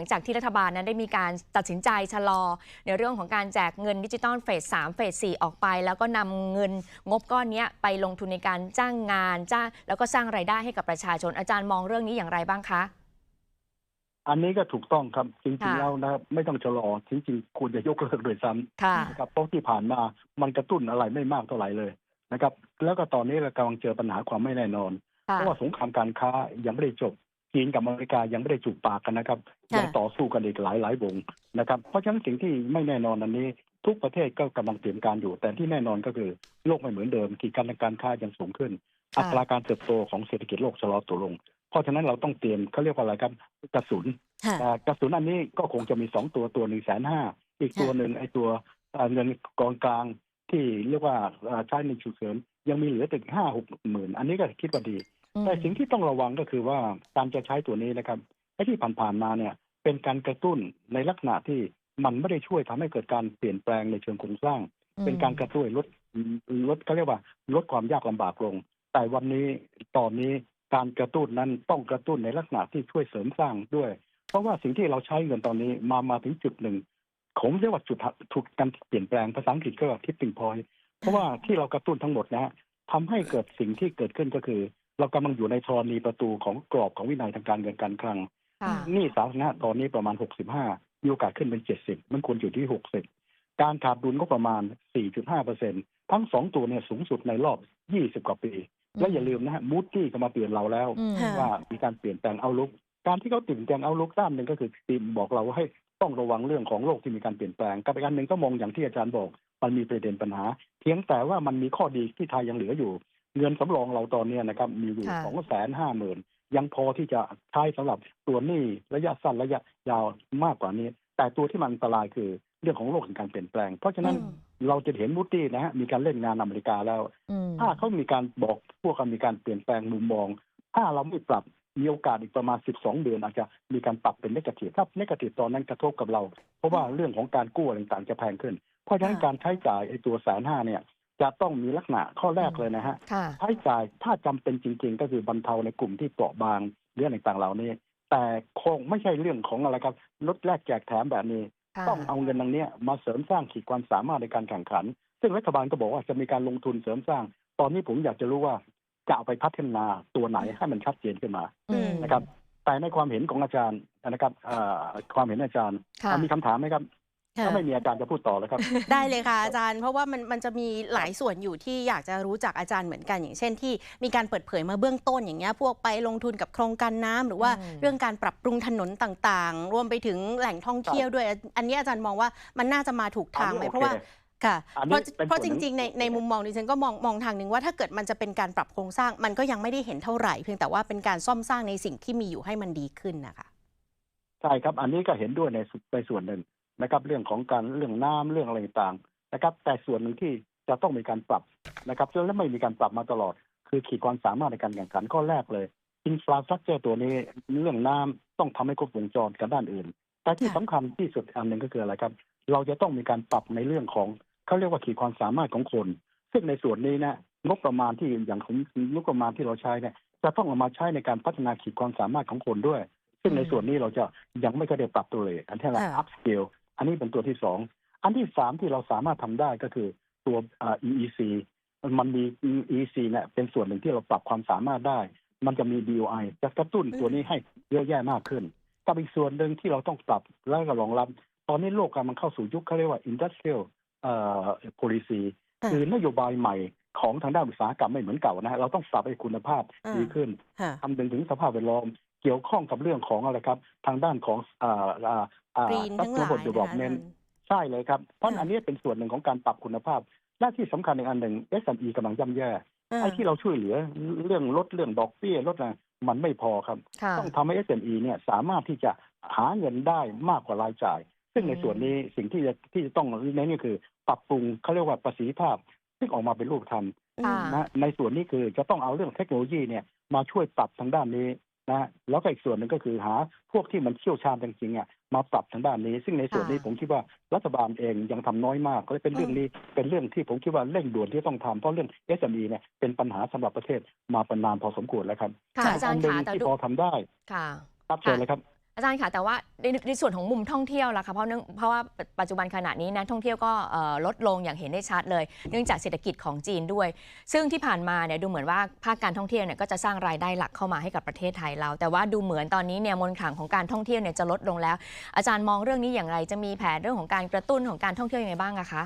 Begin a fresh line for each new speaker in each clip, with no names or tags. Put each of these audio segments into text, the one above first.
ลังจากที่รัฐบาลนั้นได้มีการตัดสินใจชะลอ ในเรื่องของการแจกเงินดิจิตอลเฟส3เฟส4ออกไป แล้วก็นำเงินงบก้อนเนี้ยไปลงทุนในการจ้างงานจ้างแล้วก็สร้างไรายได้ให้กับประชาชนอาจารย์มองเรื่องนี้อย่างไรบ้างคะ
อันนี้ก็ถูกต้องครับจริง
ค่ะ
ๆแล้วนะครับไม่ต้องชะลอจริงๆควรจะยกเลิกโดวยซ้
ค่ะำ
นะครับเพราะที่ผ่านมามันกระตุ้นอะไรไม่มากเท่าไหร่เลยนะครับ แล้วก็ตอนนี้เรากำลังเจอปัญหาความไม่แน่นอนเพ
ค่ะ
ราะว่าสงครามการค้ายังไม่ได้จบ จีนกับอเมริกายังไม่ได้จูบปากกันนะครับ
ค่ะ
ยังต่อสู้กันอีกหลายหลายวงนะครับเพราะฉะนั้นสิ่งที่ไม่แน่นอนอันนี้ ทุกประเทศก็กำลังเตรียมการอยู่ แต่ที่แน่นอนก็คือโลกไม่เหมือนเดิมกีดกันทางการค้ายังสูงขึ้น
ค่ะ
อัตราการเติบโตของเศรษฐกิจโลกชะลอตัวลง เพราะฉะนั้นเราต้องเตรียมเขาเรียกว่าอะไรครับกระสุน
ค่ะ
อ่ากระสุนอันนี้ก็คงจะมีสองตัวตัวหนึ่งแสนห้าอีกตัวหนึ่งไอ้ตัวเอ่อเงินกองกลางที่เรียกว่าเอ่อใช้ในฉุกเฉินยังมีเหลือถึงห้าหกหมื่นอันนี้ก็คิดว่าดี แต่สิ่งที่ต้องระวังก็คือว่าการจะใช้ตัวนี้นะครับไอ้ที่ผ่านๆมาเนี่ย เป็นการกระตุ้นในลักษณะที่มันไม่ได้ช่วยทำให้เกิดการเปลี่ยนแปลงในเชิงโครงสร้าง เป็นการกระตุ้นลดลดเขาเรียกว่าลดความยากลำบากลง แต่วันนี้ตอนนี้การกระตุ้นนั้นต้องกระตุ้นในลักษณะที่ช่วยเสริมสร้างด้วย เพราะว่าสิ่งที่เราใช้เงินตอนนี้มามาถึงจุดหนึ่งผมเรียกว่าจุดถูกการเปลี่ยนแปลงภาษาอังกฤษก็ทิปปิ้งพอยเพราะว่าที่เรากระตุ้นทั้งหมดนะฮะทำให้เกิดสิ่งที่เกิดขึ้นก็คือ เรากำลังอยู่ในธรณีประตูของกรอบของวินัยทางการเงินการคลัง
ค่ะ
หนี้สาธารณะตอนนี้ประมาณ 65 มีโอกาสขึ้นเป็น 70 มันควรอยู่ที่ 60 การขาดดุลก็ประมาณ 4.5เปอร์เซ็นทั้งสองตัวเนี่ยสูงสุดในรอบ 20 กว่าปี และอย่าลืมนะฮะมูดดี้ก็มาเปลี่ยนเราแล้ว
อืม
ค่ะ
ว่ามีการเปลี่ยนแปลงเอาลุก การที่เขาเปลี่ยนแปลงเอาลุกด้านหนึ่งก็คือทีมบอกเราว่าให้ต้องระวังเรื่องของโลกที่มีการเปลี่ยนแปลงกับอีกอันหนึ่งก็มองอย่างที่อาจารย์บอก มันมีประเด็นปัญหา เพียงแต่ว่ามันมีข้อดีที่ไทยยังเหลืออยู่ เงินสำรองเราตอนเนี้ยนะครับมีอยู่
ค่ะ
สองแสนห้าหมื่นยังพอที่จะใช้สำหรับตัวหนี้ระยะสั้นระยะยาวมากกว่านี้ แต่ตัวที่มันอันตรายคือเรื่องของโลกแห่งการเปลี่ยนแปลง เพราะฉะนั้น
อืม
เราจะเห็นมูดดี้นะฮะมีการเล่นงานอเมริกาแล้ว
อืม
ถ้าเขามีการบอกพวกเขามีการเปลี่ยนแปลงมุมมอง ถ้าเราไม่ปรับมีโอกาสอีกประมาณ 12 เดือนอาจจะมีการปรับเป็นนกาทีฟถ้าเนกาทีฟตอนนั้นกระทบกับเรา เพราะว่าเรื่องของการกู้อะไรต่างๆจะแพงขึ้น เพราะฉะนั้น
ค่ะ
การใช้จ่ายไอ้ตัวแสนห้าเนี่ย จะต้องมีลักษณะข้อแรกเลยนะฮะ
ค่ะ
ใช้จ่ายถ้าจำเป็นจริง ๆ ก็คือบรรเทาในกลุ่มที่เปราะบางเรื่องต่างๆเหล่านี้ แต่คงไม่ใช่เรื่องของอะไรครับลดแลกแจกแถมแบบนี้
ค่ะ
ต้องเอาเงินตรงเนี้ยมาเสริมสร้างขีดความสามารถในการแข่งขัน ซึ่งรัฐบาลก็บอกว่าจะมีการลงทุนเสริมสร้าง ตอนนี้ผมอยากจะรู้ว่าจะเอาไปพัฒนาตัวไหนให้มันชัดเจนขึ้นมา
อืม
นะครับแต่ในความเห็นของอาจารย์นะครับเอ่อความเห็นอาจารย์
ค่ะ
มีคำถามไหมครับ
ค่ะ
ถ้าไม่มีอาจารย์จะพูดต่อแล้วครับ
ได้เลยค่ะอาจารย์ เพราะว่ามันมันจะมีหลายส่วนอยู่ที่อยากจะรู้จากอาจารย์เหมือนกัน อย่างเช่นที่มีการเปิดเผยมาเบื้องต้นอย่างเงี้ยพวกไปลงทุนกับโครงการน้ำหรือว่า
อืม
เรื่องการปรับปรุงถนนต่างๆ รวมไปถึงแหล่งท่องเที่ยวด้วย อันนี้อาจารย์มองว่ามันน่าจะมาถูกทางไหม
อันนี้โอเค
เพราะว่าค่ะ
อัน
เพ
นี้
ราะ
เป็น
เพราะ
ส่
จ
วนหนึ่ง
ริงๆในในมุมมองดิฉันก็มองมองทางหนึ่งว่าถ้าเกิดมันจะเป็นการปรับโครงสร้างมันก็ยังไม่ได้เห็นเท่าไหร่ เพียงแต่ว่าเป็นการซ่อมสร้างในสิ่งที่มีอยู่ให้มันดีขึ้นนะคะ
ใช่ครับ อันนี้ก็เห็นด้วยในสุดในส่วนหนึ่ง นะครับ เรื่องของการเรื่องน้ำเรื่องอะไรต่างๆนะครับ แต่ส่วนหนึ่งที่จะต้องมีการปรับนะครับและไม่มีการปรับมาตลอด คือขีดความสามารถในการแข่งขันข้อแรกเลยอินฟราสตรักเจอตัวนี้เรื่องน้ำต้องทำให้ครบวงจรกับด้านอื่น แต่ที่
ค่ะ
สำคัญที่สุดอันหนึ่งก็คืออะไรครับ เราจะต้องมีการปรับในเรื่องของเขาเรียกว่าขีดความสามารถของคน ซึ่งในส่วนนี้นะงบประมาณที่อย่างของงบประมาณที่เราใช้เนี่ยจะต้องเอามาใช้ในการพัฒนาขีดความสามารถของคนด้วย ซึ่งในส่วนนี้เราจะยังไม่เคอยได้ปรับตัวเลย อันที่เรา
ค่ะ
up scale อันนี้เป็นตัวที่สองอันที่สามที่เราสามารถทำได้ก็คือตัวอ่า EEC มันมี EEC เนี่ยเป็นส่วนหนึ่งที่เราปรับความสามารถได้ มันจะมี BOI จะกระตุ้นตัวนี้ให้เยอะแยะมากขึ้นกับอีกส่วนหนึ่งที่เราต้องปรับแล้วก็รองรับ ตอนนี้โลกกำลังเข้าสู่ยุคเขาเรียกว่า industrial เอ่อ policy
ค่ะ
คือนโยบายใหม่ของทางด้านอุตสาหกรรมไม่เหมือนเก่านะฮะเราต้องปรับให้คุณภาพ
อ่า
ดีขึ้น
ค่ะ
คำนึงถึงสภาพแวดล้อมเกี่ยวข้องกับเรื่องของอะไรครับ ทางด้านของ อ่าอ่าอ่า
Green ทั้งหลาย
ระบบ
นะคะ
development
อาจารย์
ใช่เลยครับเพราะ
ค่ะ
อันนี้เป็นส่วนหนึ่งของการปรับคุณภาพและที่สำคัญอีกอันหนึ่ง SME กำลังย่ำแย่
อ่า
ไอ้ที่เราช่วยเหลือเรื่องลดเรื่องดอกเบี้ยลดอะไรมันไม่พอครับ
ค่ะ
ต้องทำให้ SME เนี่ยสามารถที่จะหาเงินได้มากกว่ารายจ่าย ซึ่งใน
อืม
ส่วนนี้สิ่งที่จะที่จะต้องเน้นก็คือ ปรับปรุงเขาเรียกว่าประสิทธิภาพ ซึ่งออกมาเป็นรูปธรรม
ค่ะ
นะในส่วนนี้คือจะต้องเอาเรื่องเทคโนโลยีเนี่ยมาช่วยปรับทางด้านนี้นะแล้วก็อีกส่วนหนึ่งก็คือหาพวกที่มันเชี่ยวชาญจริงๆอะ มาปรับทางด้านนี้ ซึ่งในส่วนนี้
ค่ะ
ผมคิดว่ารัฐบาลเองยังทำน้อยมากก็เลยเป็นเรื่องนี้เป็นเรื่องที่ผมคิดว่าเร่งด่วนที่ต้องทำเพราะเรื่อง SME เนี่ยเป็นปัญหาสำหรับประเทศมาเป็นนานพอสมควรแล้วครับ
ค่ะอาจารย์
นหนึ่ง
ค่ะแต่
ที่
ดู
พอทำได้
ค่ะ
ครับเชิญเลยครับ
อาจารย์ค่ะแต่ว่าในในส่วนของมุมท่องเที่ยวล่ะคะเพราะเนื่องเพราะว่าปัจจุบันขณะนี้นักท่องเที่ยวก็เอ่อลดลงอย่างเห็นได้ชัดเลย เนื่องจากเศรษฐกิจของจีนด้วย ซึ่งที่ผ่านมาเนี่ยดูเหมือนว่าภาคการท่องเที่ยวเนี่ยก็จะสร้างรายได้หลักเข้ามาให้กับประเทศไทยเรา แต่ว่าดูเหมือนตอนนี้เนี่ยมนต์ขลังของการท่องเที่ยวเนี่ยจะลดลงแล้ว อาจารย์มองเรื่องนี้อย่างไรจะมีแผนเรื่องของการกระตุ้นของการท่องเที่ยวยังไงบ้างอะคะ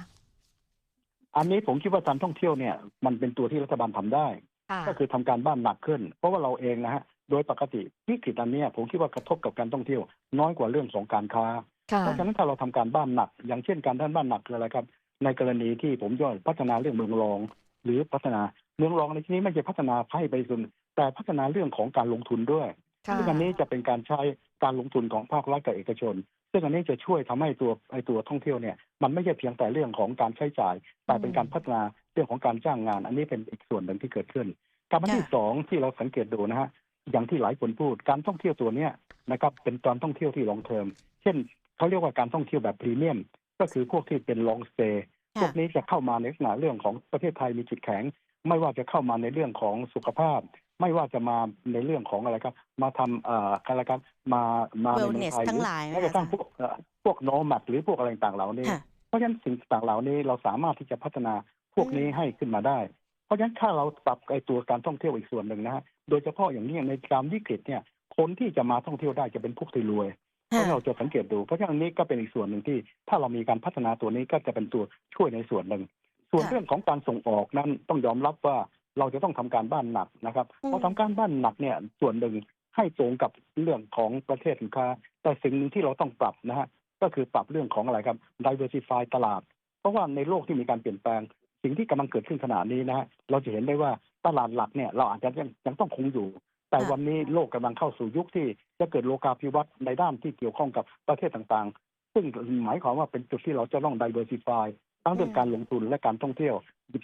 อันนี้ผมคิดว่าการท่องเที่ยวเนี่ยมันเป็นตัวที่รัฐบาลทำได้
ค่ะ
ก็คือทำการบ้านหนักขึ้น เพราะว่าเราเองนะฮะ โดยปกติวิกฤตอันเนี้ยผมคิดว่ากระทบกับการท่องเที่ยว น้อยกว่าเรื่องของการค้า
ค่ะ
เพราะฉะนั้นถ้าเราทำการบ้านหนัก อย่างเช่นการด้านบ้านหนักคืออะไรครับ ในกรณีที่ผมย่อยพัฒนาเรื่องเมืองรอง หรือพัฒนาเมืองรองในที่นี้ไม่ใช่พัฒนาให้ไปสุนแต่พัฒนาเรื่องของการลงทุนด้วย
ค่ะ
ซึ่งอันนี้จะเป็นการใช้การลงทุนของภาครัฐกับเอกชน ซึ่งอันนี้จะช่วยทำให้ตัวไอตัวท่องเที่ยวเนี่ย มันไม่ใช่เพียงแต่เรื่องของการใช้จ่าย แต่เป็นการพัฒนาเรื่องของการจ้างงาน อันนี้เป็นอีกส่วนหนึ่งที่เกิดขึ้นการบันที่สองที่เราสังเกตดูนะฮะ อย่างที่หลายคนพูด การท่องเที่ยวตัวเนี้ยนะครับเป็นการท่องเที่ยวที่ลองเทอมเช่นเขาเรียกว่าการท่องเที่ยวแบบพรีเมียม ก็คือพวกที่เป็นลองสเตย์
ค่ะ
พวกนี้จะเข้ามาในลักษณะเรื่องของประเทศไทยมีจุดแข็ง ไม่ว่าจะเข้ามาในเรื่องของสุขภาพ ไม่ว่าจะมาในเรื่องของอะไรครับ มาทำเอ่ออะไรครับมามาในเมือง
Wellness
ไทย
ทั้งหลาย
แม้กระทั่งพวกเอ่อพวกโนมัดหรือพวกอะไรต่างๆเหล่านี้
ค่ะ
เพราะฉะนั้นสิ่งต่างๆเหล่านี้เราสามารถที่จะพัฒนาพวกนี้ให้ขึ้นมาได้ เพราะฉะนั้นถ้าเราปรับไอ้ตัวการท่องเที่ยวอีกส่วนหนึ่งนะฮะ โดยเฉพาะอย่างนี้ในการวิกฤตเนี่ยคนที่จะมาท่องเที่ยวได้จะเป็นพวกที่รวยเพ
ค่ะ
ราะเราจะสังเกตดู เพราะฉะนั้นอันนี้ก็เป็นอีกส่วนหนึ่งที่ ถ้าเรามีการพัฒนาตัวนี้ก็จะเป็นตัวช่วยในส่วนหนึ่ง ส่วน
ค่ะ
เรื่องของการส่งออกนั้นต้องยอมรับว่าเราจะต้องทำการบ้านหนักนะครับ
อืม
พอทำการบ้านหนักเนี่ยส่วนหนึ่งให้ตรงกับเรื่องของประเทศสินค้า แต่สิ่งหนึ่งที่เราต้องปรับนะฮะก็คือปรับเรื่องของอะไรครับ diversify ตลาด เพราะว่าในโลกที่มีการเปลี่ยนแปลง สิ่งที่กำลังเกิดขึ้นขณะนี้นะฮะเราจะเห็นได้ว่าตลาดหลักเนี่ยเราอาจจะยังยังต้องคงอยู่ แต่วันนี้โลกกำลังเข้าสู่ยุคที่จะเกิดโลกาภิวัตน์ในด้านที่เกี่ยวข้องกับประเทศต่างๆ ซึ่งหมายความว่าเป็นจุดที่เราจะต้อง diversify ทั้งเรื่องการลงทุนและการท่องเที่ยว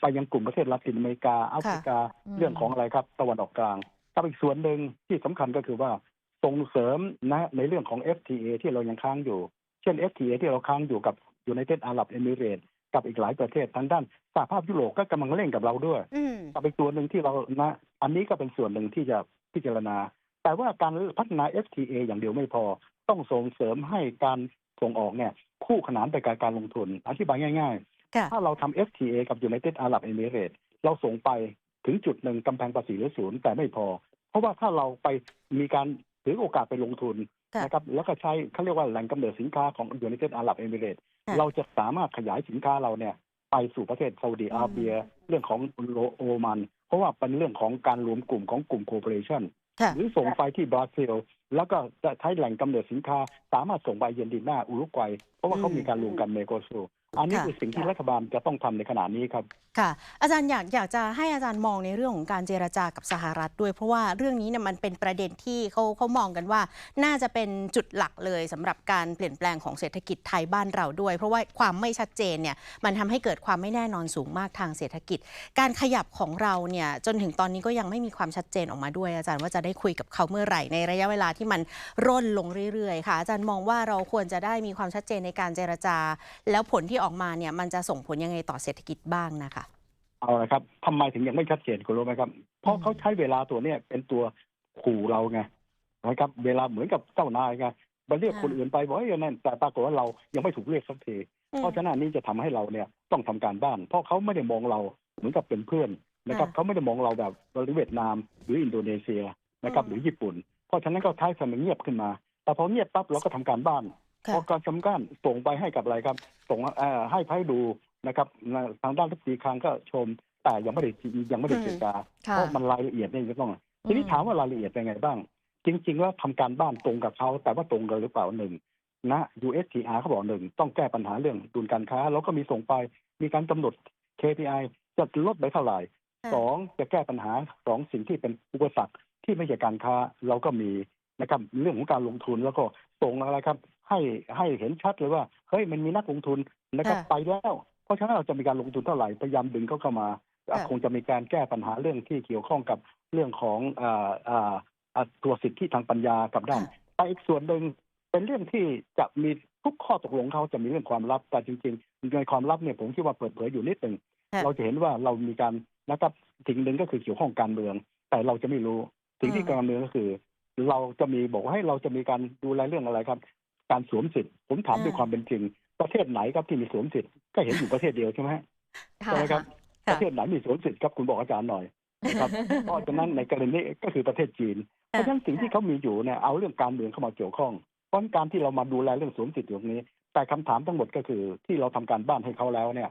ไปยังกลุ่มประเทศลาตินอเมริกาแอฟริกาเรื่องของอะไรครับตะวันออกกลางกับอีกส่วนหนึ่งที่สำคัญก็คือว่าส่งเสริมนะในเรื่องของ FTA ที่เรายังค้างอยู่ เช่น FTA ที่เราค้างอยู่กับอยูไนเต็ดอาหรับเอมิเรตส กับอีกหลายประเทศทางด้านสหภาพยุโรปก็กำลังเร่งกับเราด้วย
อืม
กับอีกตัวหนึ่งที่เรานะอันนี้ก็เป็นส่วนหนึ่งที่จะพิจารณา แต่ว่าการพัฒนา FTA อย่างเดียวไม่พอ ต้องส่งเสริมให้การส่งออกเนี่ยคู่ขนานไปกับการลงทุน อธิบายง่าย
ค่ะ
ๆถ้าเราทำ FTA กับ United Arab Emirates เราส่งไปถึงจุดหนึ่งกำแพงภาษีเหลือศูนย์แต่ไม่พอ เพราะว่าถ้าเราไปมีการถือโอกาสไปลงทุน
ค่ะ
นะครับแล้วก็ใช้เขาเรียกว่าแหล่งกำเนิดสินค้าของ United Arab Emirates
ค่ะ
เราจะสามารถขยายสินค้าเราเนี่ยไปสู่ประเทศซาอุดีอาระเบีย เรื่องของโอมัน เพราะว่าเป็นเรื่องของการรวมกลุ่มของกลุ่มโค p o r a t i o n
ค่ะ
หรือส่งไปที่บราซิล แล้วก็จะใช้แหล่งกำเนิดสินค้า สามารถส่งไปเยนดิน่าอุรุกวัย เพราะว่าเขา
อืม
มีการรวมกันเมโกซู อันนี้
ค่ะ
คือสิ่งที่รัฐบาลจะต้องทำในขณะนี้ครับ
ค่ะ อาจารย์อยากอยากจะให้อาจารย์มองในเรื่องของการเจรจากับสหรัฐด้วย เพราะว่าเรื่องนี้เนี่ยมันเป็นประเด็นที่เขาเขามองกันว่า น่าจะเป็นจุดหลักเลยสำหรับการเปลี่ยนแปลงของเศรษฐกิจไทยบ้านเราด้วย เพราะว่าความไม่ชัดเจนเนี่ยมันทำให้เกิดความไม่แน่นอนสูงมากทางเศรษฐกิจ การขยับของเราเนี่ยจนถึงตอนนี้ก็ยังไม่มีความชัดเจนออกมาด้วย อาจารย์ว่าจะได้คุยกับเขาเมื่อไหร่ในระยะเวลาที่มันร่นลงเรื่อยๆ ค่ะ อาจารย์มองว่าเราควรจะได้มีความชัดเจนในการเจรจา แล้วผลที่ออกมาเนี่ยมันจะส่งผลยังไงต่อเศรษฐกิจบ้างนะคะ
เอาละครับทำไมถึงยังไม่ชัดเจนคุณรู้ไหมครับ เพราะเขาใช้เวลาตัวเนี้ยเป็นตัวขู่เราไงนะครับ เวลาเหมือนกับเจ้านายไงไปเรียกคนอื่นไปบอกเฮ้ยนั่นแต่ปรากฏว่าเรายังไม่ถูกเรียกสักทีเพราะฉะนั้นอันนี้จะทำให้เราเนี่ยต้องทำการบ้าน เพราะเขาไม่ได้มองเราเหมือนกับเป็นเพื่อนนะครับ
ค่ะ
เขาไม่ได้มองเราแบบเวียดนาม หรืออินโดนีเซียนะครับ
อืม
หรือญี่ปุ่น เพราะฉะนั้นก็ท้ายทำให้เงียบขึ้นมา แต่พอเงียบปั๊บเราก็ทำการบ้าน
ค่ะ
พอการทำการส่งไปให้กับอะไรครับ ส่งเอ่อให้ไพ่ดูนะครับทางด้านทัพสีคลังก็ชม แต่ยังไม่ได้ยังไม่ได้
อืม
เจรจา
ค่ะ
เพราะมันรายละเอียดเนี่ยจะต้อง ทีนี้ถามว่ารายละเอียดเป็นไงบ้าง จริงๆแล้วทำการบ้านตรงกับเขาแต่ว่าตรงกันหรือเปล่าหนึ่งนะ USTR เขาบอกหนึ่งต้องแก้ปัญหาเรื่องดุลการค้า แล้วก็มีส่งไปมีการกำหนด KPI จะลดไปเท่าไหร่
ค่ะ
สองจะแก้ปัญหาสองสิ่งที่เป็นอุปสรรคที่ไม่ใช่การค้าเราก็มีนะครับเรื่องของการลงทุนแล้วก็ส่งอะไรครับ ให้ให้เห็นชัดเลยว่าเฮ้ยมันมีนักลงทุนนะครับ
ค่ะ
ไปแล้ว เพราะฉะนั้นเราจะมีการลงทุนเท่าไหร่พยายามดึงเขาเข้ามา
ค่ะ
คงจะมีการแก้ปัญหาเรื่องที่เกี่ยวข้องกับเรื่องของอ่าอ่าอ่าตัวสิทธิทางปัญญากับด้าน
ค่ะ
แต่อีกส่วนหนึ่งเป็นเรื่องที่จะมีทุกข้อตกลงเขาจะมีเรื่องความลับแต่จริงๆในความลับเนี่ยผมคิดว่าเปิดเผยอยู่นิดหนึ่ง
ค่ะ
เราจะเห็นว่าเรามีการนะครับสิ่งหนึ่งก็คือเกี่ยวข้องการเมือง แต่เราจะไม่รู้สิ่งที่
อืม
การเมืองก็คือ เราจะมีบอกว่าให้เราจะมีการดูแลเรื่องอะไรครับ การสวมสิทธิ์ ผมถาม
อ่า
ด้วยความเป็นจริง ประเทศไหนครับที่มีสวมสิทธิ์ก็เห็นอยู่ประเทศเดียวใช่ไหมฮะ
ค่ะ
ใช่ไหมครับป
ค่ะ
ระเทศไหนมีสวมสิทธิ์ครับคุณบอกอาจารย์หน่อยนะครับเพราะฉะนั้นในกรณีนี้ก็คือประเทศจีน เพราะฉะนั้นสิ่งที่เขามีอยู่เนี่ยเอาเรื่องการเมืองเข้ามาเกี่ยวข้องเพราะฉะนั้นการที่เรามาดูแลเรื่องสวมสิทธิ์ตรงนี้ แต่คำถามทั้งหมดก็คือที่เราทำการบ้านให้เขาแล้วเนี่ย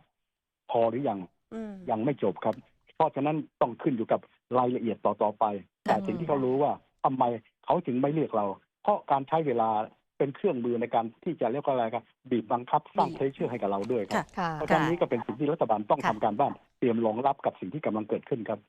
พอหรือยัง
อืม
ยังไม่จบครับ เพราะฉะนั้นต้องขึ้นอยู่กับรายละเอียดต่อๆไป แต่สิ่งที่เขารู้ว่าทำไมเขาถึงไม่เลือกเรา เพราะการใช้เวลา เป็นเครื่องมือในการที่จะเรียกว่าอะไรครับบีบบังคับสร้างเพลเชอร์ให้กับเราด้วยครับ
ค่ะ
ค่ะ
เพราะฉะนั้นนี่ก็เป็นสิ่งที่รัฐบาลต้อง
ค่ะ
ทำการบ้านเตรียมรองรับกับสิ่งที่กำลังเกิดขึ้นครับ